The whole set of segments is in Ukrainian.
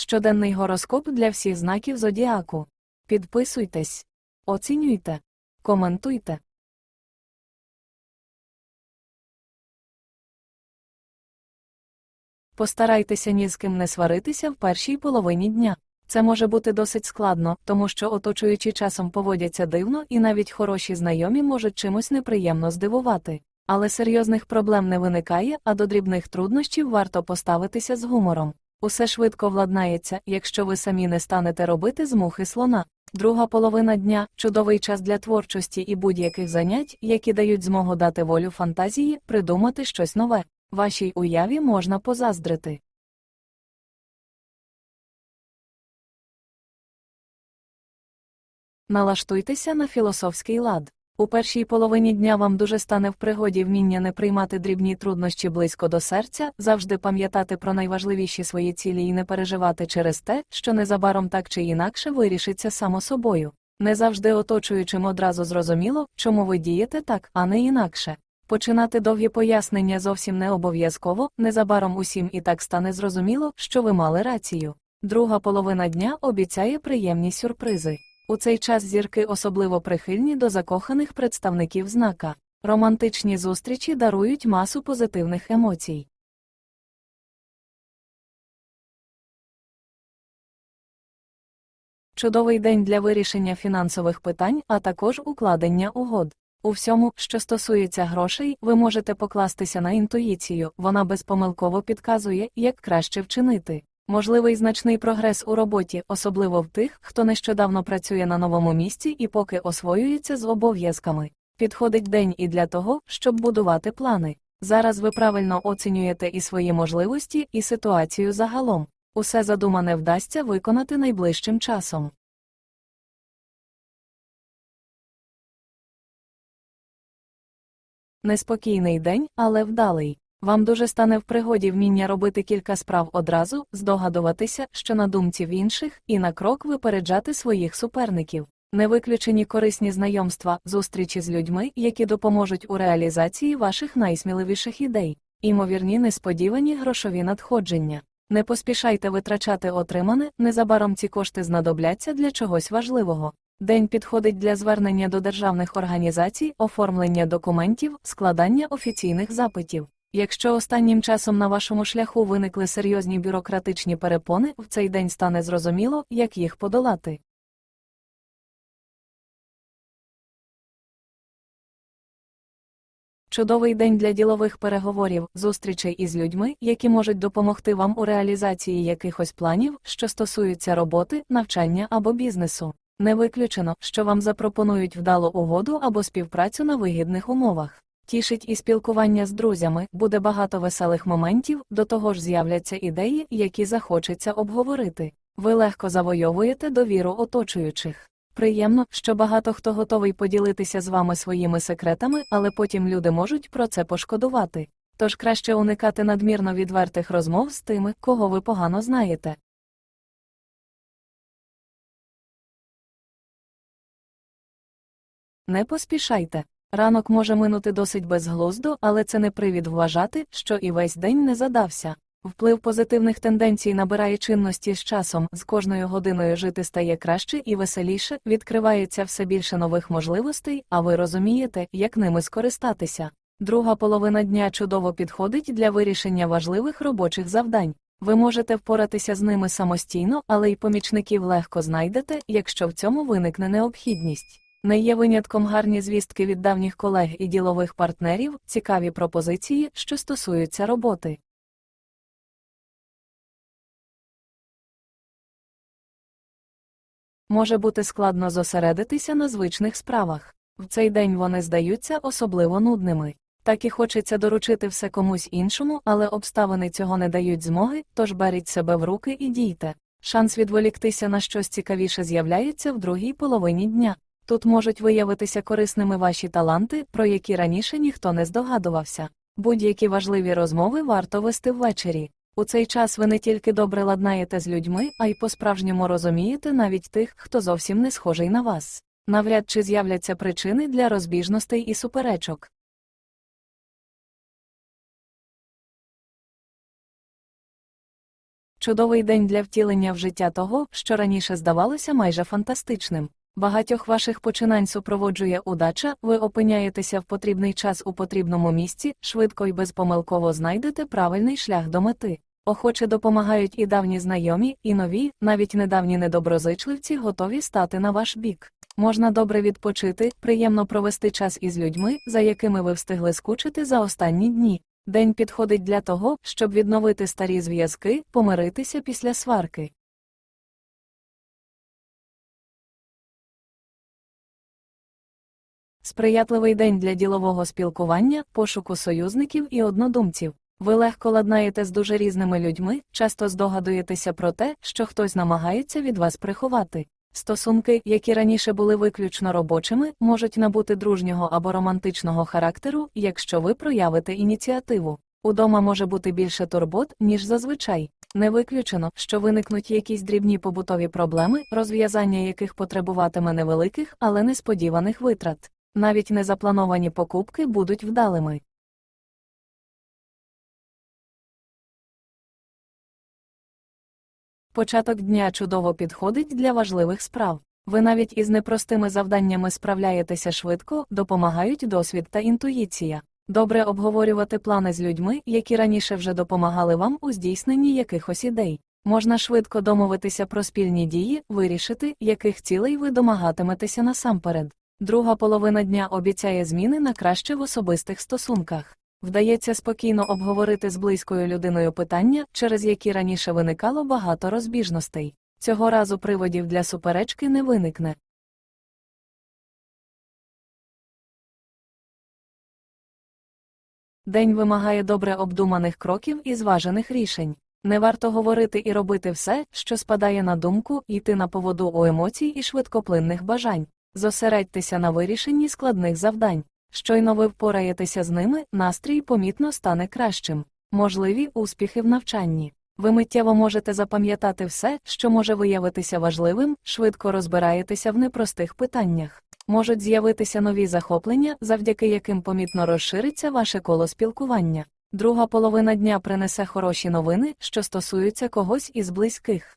Щоденний гороскоп для всіх знаків зодіаку. Підписуйтесь, оцінюйте, коментуйте. Постарайтеся ні з ким не сваритися в першій половині дня. Це може бути досить складно, тому що оточуючі часом поводяться дивно і навіть хороші знайомі можуть чимось неприємно здивувати. Але серйозних проблем не виникає, а до дрібних труднощів варто поставитися з гумором. Усе швидко владнається, якщо ви самі не станете робити з мухи слона. Друга половина дня чудовий час для творчості і будь-яких занять, які дають змогу дати волю фантазії, придумати щось нове. Вашій уяві можна позаздрити. Налаштуйтеся на філософський лад. У першій половині дня вам дуже стане в пригоді вміння не приймати дрібні труднощі близько до серця, завжди пам'ятати про найважливіші свої цілі і не переживати через те, що незабаром так чи інакше вирішиться само собою. Не завжди оточуючим одразу зрозуміло, чому ви дієте так, а не інакше. Починати довгі пояснення зовсім не обов'язково, незабаром усім і так стане зрозуміло, що ви мали рацію. Друга половина дня обіцяє приємні сюрпризи. У цей час зірки особливо прихильні до закоханих представників знака. Романтичні зустрічі дарують масу позитивних емоцій. Чудовий день для вирішення фінансових питань, а також укладення угод. У всьому, що стосується грошей, ви можете покластися на інтуїцію, вона безпомилково підказує, як краще вчинити. Можливий значний прогрес у роботі, особливо в тих, хто нещодавно працює на новому місці і поки освоюється з обов'язками. Підходить день і для того, щоб будувати плани. Зараз ви правильно оцінюєте і свої можливості, і ситуацію загалом. Усе задумане вдасться виконати найближчим часом. Неспокійний день, але вдалий. Вам дуже стане в пригоді вміння робити кілька справ одразу, здогадуватися, що на думці в інших, і на крок випереджати своїх суперників. Не виключені корисні знайомства, зустрічі з людьми, які допоможуть у реалізації ваших найсміливіших ідей, імовірні несподівані грошові надходження. Не поспішайте витрачати отримане, незабаром ці кошти знадобляться для чогось важливого. День підходить для звернення до державних організацій, оформлення документів, складання офіційних запитів. Якщо останнім часом на вашому шляху виникли серйозні бюрократичні перепони, в цей день стане зрозуміло, як їх подолати. Чудовий день для ділових переговорів, зустрічей із людьми, які можуть допомогти вам у реалізації якихось планів, що стосуються роботи, навчання або бізнесу. Не виключено, що вам запропонують вдалу угоду або співпрацю на вигідних умовах. Тішить і спілкування з друзями, буде багато веселих моментів, до того ж з'являться ідеї, які захочеться обговорити. Ви легко завойовуєте довіру оточуючих. Приємно, що багато хто готовий поділитися з вами своїми секретами, але потім люди можуть про це пошкодувати. Тож краще уникати надмірно відвертих розмов з тими, кого ви погано знаєте. Не поспішайте. Ранок може минути досить безглуздо, але це не привід вважати, що і весь день не задався. Вплив позитивних тенденцій набирає чинності з часом, з кожною годиною жити стає краще і веселіше, відкривається все більше нових можливостей, а ви розумієте, як ними скористатися. Друга половина дня чудово підходить для вирішення важливих робочих завдань. Ви можете впоратися з ними самостійно, але й помічників легко знайдете, якщо в цьому виникне необхідність. Не є винятком гарні звістки від давніх колег і ділових партнерів, цікаві пропозиції, що стосуються роботи. Може бути складно зосередитися на звичних справах. В цей день вони здаються особливо нудними. Так і хочеться доручити все комусь іншому, але обставини цього не дають змоги, тож беріть себе в руки і дійте. Шанс відволіктися на щось цікавіше з'являється в другій половині дня. Тут можуть виявитися корисними ваші таланти, про які раніше ніхто не здогадувався. Будь-які важливі розмови варто вести ввечері. У цей час ви не тільки добре ладнаєте з людьми, а й по-справжньому розумієте навіть тих, хто зовсім не схожий на вас. Навряд чи з'являться причини для розбіжностей і суперечок. Чудовий день для втілення в життя того, що раніше здавалося майже фантастичним. Багатьох ваших починань супроводжує удача, ви опиняєтеся в потрібний час у потрібному місці, швидко і безпомилково знайдете правильний шлях до мети. Охоче допомагають і давні знайомі, і нові, навіть недавні недоброзичливці готові стати на ваш бік. Можна добре відпочити, приємно провести час із людьми, за якими ви встигли скучити за останні дні. День підходить для того, щоб відновити старі зв'язки, помиритися після сварки. Сприятливий день для ділового спілкування, пошуку союзників і однодумців. Ви легко ладнаєте з дуже різними людьми, часто здогадуєтеся про те, що хтось намагається від вас приховати. Стосунки, які раніше були виключно робочими, можуть набути дружнього або романтичного характеру, якщо ви проявите ініціативу. Удома може бути більше турбот, ніж зазвичай. Не виключено, що виникнуть якісь дрібні побутові проблеми, розв'язання яких потребуватиме невеликих, але несподіваних витрат. Навіть незаплановані покупки будуть вдалими. Початок дня чудово підходить для важливих справ. Ви навіть із непростими завданнями справляєтеся швидко, допомагають досвід та інтуїція. Добре обговорювати плани з людьми, які раніше вже допомагали вам у здійсненні якихось ідей. Можна швидко домовитися про спільні дії, вирішити, яких цілей ви домагатиметеся насамперед. Друга половина дня обіцяє зміни на краще в особистих стосунках. Вдається спокійно обговорити з близькою людиною питання, через які раніше виникало багато розбіжностей. Цього разу приводів для суперечки не виникне. День вимагає добре обдуманих кроків і зважених рішень. Не варто говорити і робити все, що спадає на думку, йти на поводу у емоцій і швидкоплинних бажань. Зосередьтеся на вирішенні складних завдань. Щойно ви впораєтеся з ними, настрій помітно стане кращим. Можливі успіхи в навчанні. Ви миттєво можете запам'ятати все, що може виявитися важливим, швидко розбираєтеся в непростих питаннях. Можуть з'явитися нові захоплення, завдяки яким помітно розшириться ваше коло спілкування. Друга половина дня принесе хороші новини, що стосуються когось із близьких.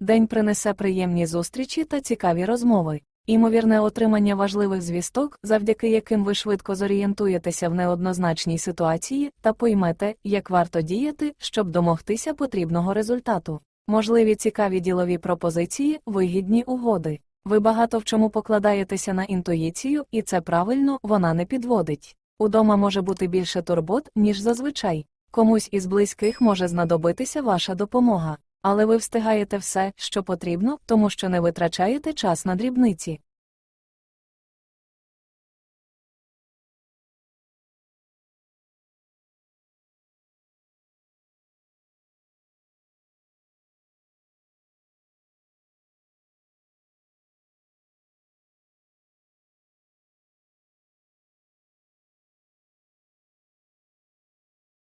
День принесе приємні зустрічі та цікаві розмови. Імовірне отримання важливих звісток, завдяки яким ви швидко зорієнтуєтеся в неоднозначній ситуації та поймете, як варто діяти, щоб домогтися потрібного результату. Можливі цікаві ділові пропозиції, вигідні угоди. Ви багато в чому покладаєтеся на інтуїцію, і це правильно, вона не підводить. Удома може бути більше турбот, ніж зазвичай. Комусь із близьких може знадобитися ваша допомога. Але ви встигаєте все, що потрібно, тому що не витрачаєте час на дрібниці.